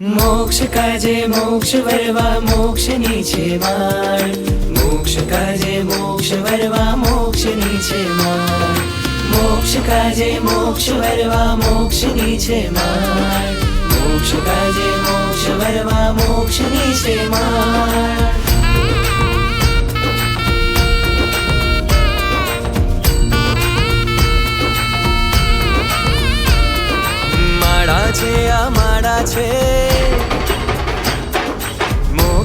મોક્ષ કાજે મોક્ષ વરવા મોક્ષની છે માર. મોક્ષ કાજે મોક્ષ વરવા મોક્ષની છે માર. મોક્ષ કાજે મોક્ષ વરવા મોક્ષની છે માર. મોક્ષ કાજે મોક્ષ વરવા મોક્ષની છે માર. માળા છે, આ માળા છે.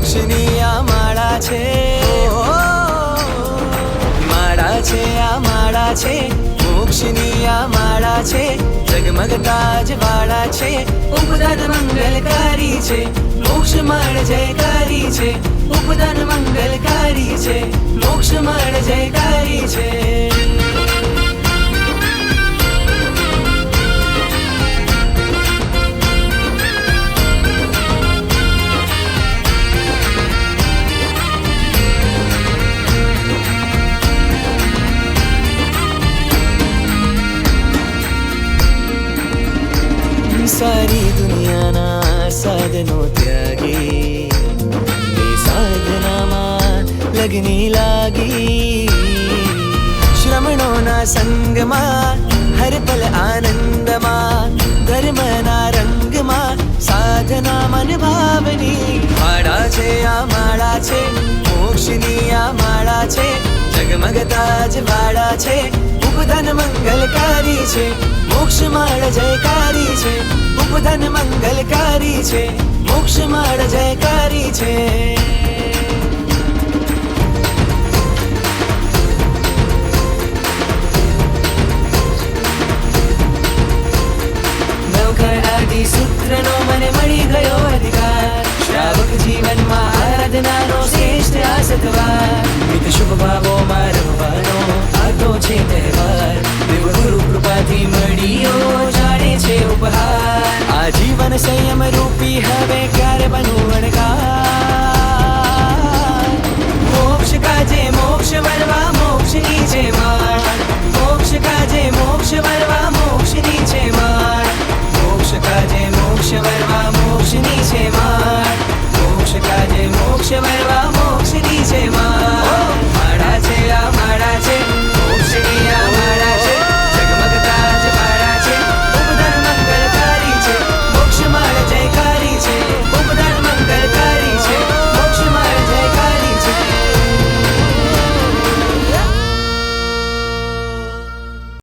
મોક્ષની આ માળા છે. માળા છે, આ માળા છે. મોક્ષની આ માળા છે. જગમગતા જ વાળા છે. ઉપદાન મંગલકારી છે. મોક્ષ માળ જયકારી છે. ઉપદાન મંગલકારી છે. મોક્ષ માળ જયકારી છે. સારી દુનિયાના સાધનો ત્યાગી એ સાધનામાં લગની લાગી શ્રમણોના સંગમાં હર પલ આનંદમાં ધર્મના રંગમાં સાધના મન ભાવની માળા છે આ માળા છે મોક્ષની આ માળા છે જગમગતા જ વાળા છે ઉપધન મંગલકારી છે. મોક્ષ માળ જયકારી છે. ઉપધન મંગલકારી છે. મોક્ષ માળ જયકારી છે. સંયમ રૂપી હવે ક્યારે બનું વણકાર મોક્ષ કાજે મોક્ષ વળવા મોક્ષ નીચે માર. મોક્ષ કાજે મોક્ષ વળવા મોક્ષ નીચે માર. મોક્ષ કાજે મોક્ષ વળવા મોક્ષ નીચે માર. મોક્ષ કાજે મોક્ષ વળવા